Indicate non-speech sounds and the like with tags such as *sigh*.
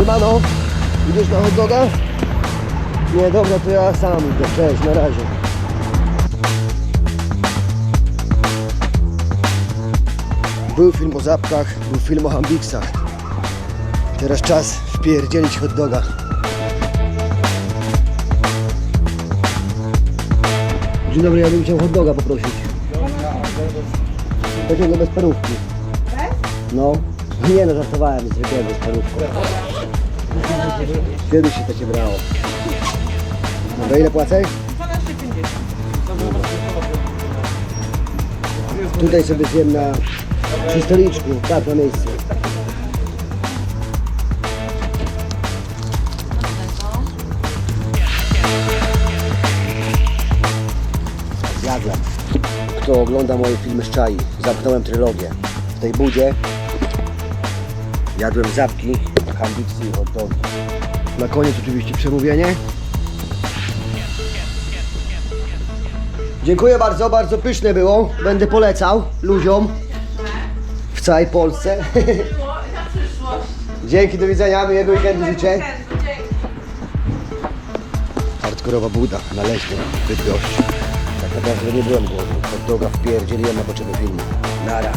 Siemano, idziesz na hot doga? Nie, dobra, to ja sam idę. Cześć, na razie. Był film o zapkach, był film o hambiksach. Teraz czas wpierdzielić hot doga. Dzień dobry, ja bym chciał hot doga poprosić. Takiego bez parówki. No. Nie no, żartowałem, zwykłego z parówką. Kiedyś się takie brało. Dobra, ile płacę? 12,50. Tutaj sobie zjem na przy stoliczku, tak na miejscu. Zjadłem. Kto ogląda moje filmy z czai, zamknąłem trylogię. W tej budzie jadłem zapki, hambiksy i hot dogi. Na koniec oczywiście przemówienie. Dziękuję bardzo, bardzo pyszne było. Będę polecał ludziom w całej Polsce. *laughs* Dzięki, do widzenia, miłego weekendu życzę. Hardkorowa buda na leśnej Bydgoszczy. Tak naprawdę nie byłem głodny. Hot doga wpierdzieliłem na potrzeby filmu. Nara.